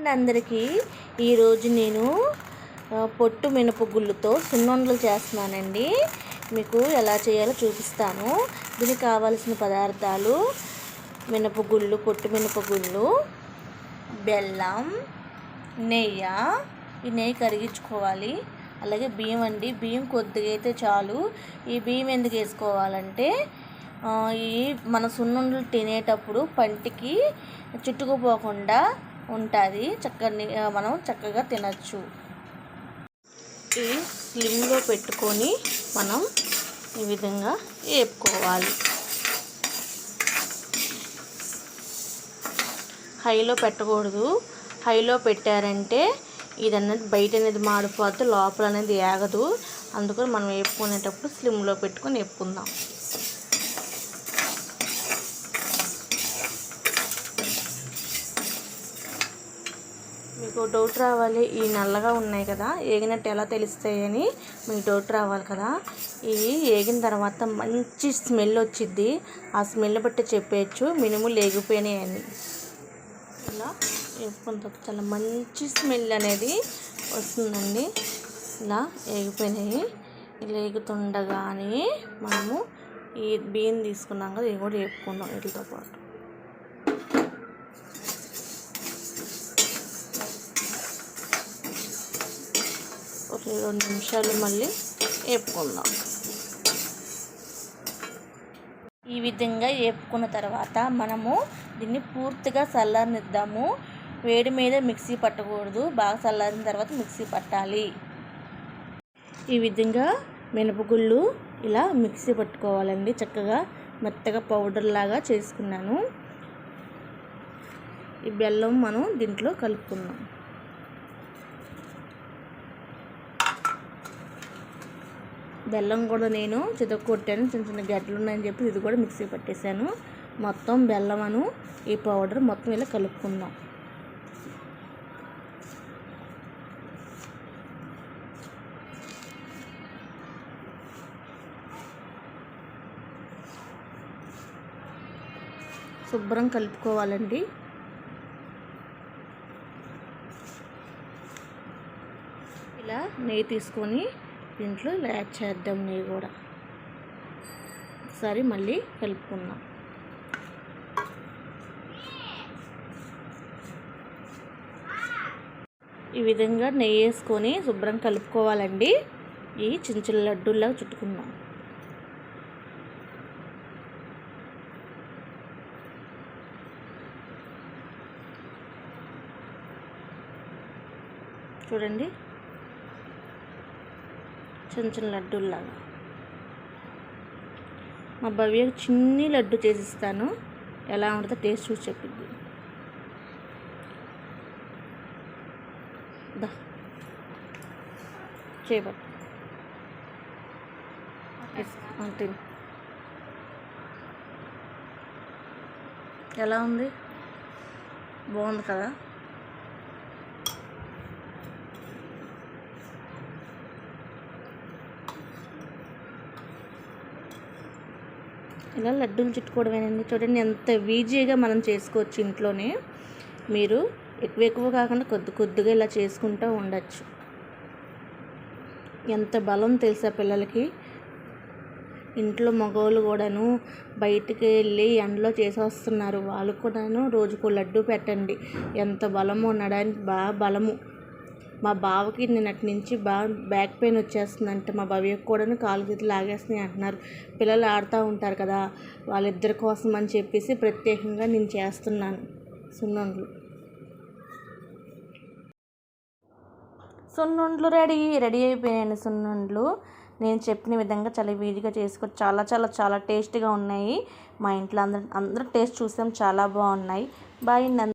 And అందరికీ ఈరోజు నేను పొట్టు మినపగుళ్ళుతో సున్నుండలు చేస్తున్నానండి. మీకు ఎలా చేయాలో చూపిస్తాను. దీనికి కావాల్సిన పదార్థాలు మినపగుళ్ళు పొట్టు మినపగుళ్ళు బెల్లం నెయ్యి. ఈ నెయ్యి కరిగించుకోవాలి. అలాగే బియ్యం అండి. బియ్యం కొద్దిగా అయితే చాలు. ఈ బియ్యం ఎందుకు వేసుకోవాలంటే ఈ మన సున్నుండలు తినేటప్పుడు పంటికి చుట్టుకుపోకుండా ఉంటుంది. చక్కగా మనం చక్కగా తినచ్చు. ఈ స్లిమ్లో పెట్టుకొని మనం ఈ విధంగా వేపుకోవాలి హైలో పెట్టకూడదు. హైలో పెట్టారంటే ఇది అనేది బయట అనేది మాడిపోద్ది లోపల అనేది ఏగదు. అందుకని మనం వేపుకునేటప్పుడు స్లిమ్లో పెట్టుకొని వేపుకుందాం మీకు డౌట్ రావాలి. ఈ నల్లగా ఉన్నాయి కదా. ఏగినట్టు ఎలా తెలుస్తాయని మీకు డౌట్ రావాలి కదా. ఇవి ఏగిన తర్వాత మంచి స్మెల్ వచ్చిద్ది. ఆ స్మెల్ బట్టి చెప్పేయచ్చు. మినుములు ఏగిపోయినాయి అని ఇలా వేసుకున్న తర్వాత చాలా మంచి స్మెల్ అనేది వస్తుందండి. ఇలా ఏగిపోయినాయి. ఇలా ఏగుతుండగానే మనము ఈ బియ్యం తీసుకున్నాం కదా ఇవి కూడా వేపుకుందాం వీటితో పాటు. రెండు నిమిషాలు మళ్ళీ వేపుకుందాం ఈ విధంగా వేపుకున్న తర్వాత మనము దీన్ని పూర్తిగా చల్లనిద్దాము వేడి మీద మిక్సీ పట్టకూడదు. బాగా చల్లారిన తర్వాత మిక్సీ పట్టాలి. ఈ విధంగా మినపగుళ్ళు ఇలా మిక్సీ పట్టుకోవాలండి. చక్కగా మెత్తగా పౌడర్ లాగా చేసుకున్నాను. ఈ బెల్లం మనం దీంట్లో కలుపుకున్నాం బెల్లం కూడా నేను చితక కొట్టాను చిన్న చిన్న గడ్డలు ఉన్నాయని చెప్పి ఇది కూడా మిక్సీ పట్టేశాను. మొత్తం బెల్లం అను ఈ పౌడర్ మొత్తం ఇలా కలుపుకుందాం. శుభ్రం కలుపుకోవాలండి. ఇలా నెయ్యి తీసుకొని ఇంట్లో ఇలా యాడ్ చేద్దాం నెయ్యి కూడా. ఒకసారి మళ్ళీ కలుపుకుందాం. ఈ విధంగా నెయ్యి వేసుకొని శుభ్రం కలుపుకోవాలండి. ఈ చిన్న చిన్న లడ్డూల్లాగా చుట్టుకుందాం. చూడండి. చిన్న చిన్న లడ్డూల్లాగా. మా భవ్యకు చిన్ని లడ్డు చేసిస్తాను. ఎలా ఉంటుందో టేస్ట్ చూసి చెప్పింది. దా. అంతే ఎలా ఉంది? బాగుంది కదా? ఇలా లడ్డూలు చుట్టుకోవడమేనండి. చూడండి ఎంత ఈజీగా మనం చేసుకోవచ్చు ఇంట్లోనే. మీరు ఎక్కువ ఎక్కువ కాకుండా కొద్ది కొద్దిగా ఇలా చేసుకుంటూ ఉండొచ్చు. ఎంత బలం తెలుసా పిల్లలకి? ఇంట్లో మగవాళ్ళు కూడాను బయటికి వెళ్ళి ఎండలో చేసేస్తున్నారు. వాళ్ళు కూడాను రోజుకు లడ్డు పెట్టండి. ఎంత బలము ఉండడానికి బాగా బలము. మా బావకి నిన్నటి నుంచి బాగా బ్యాక్ పెయిన్ వచ్చేస్తుందంట. మా భవ్యకు కూడా కాలు చేతులు లాగేస్తున్నాయి అంటున్నారు. పిల్లలు ఆడుతూ ఉంటారు కదా వాళ్ళిద్దరి కోసం అని చెప్పేసి ప్రత్యేకంగా నేను చేస్తున్నాను. సున్నుండలు. సున్నుండలు రెడీ రెడీ అయిపోయాయండి సున్నుండ్లు. నేను చెప్పిన విధంగా చాలా ఈజీగా చేసుకో చాలా చాలా చాలా టేస్ట్గా ఉన్నాయి. మా ఇంట్లో అందరూ అందరూ టేస్ట్ చూసాం చాలా బాగున్నాయి. బాయ్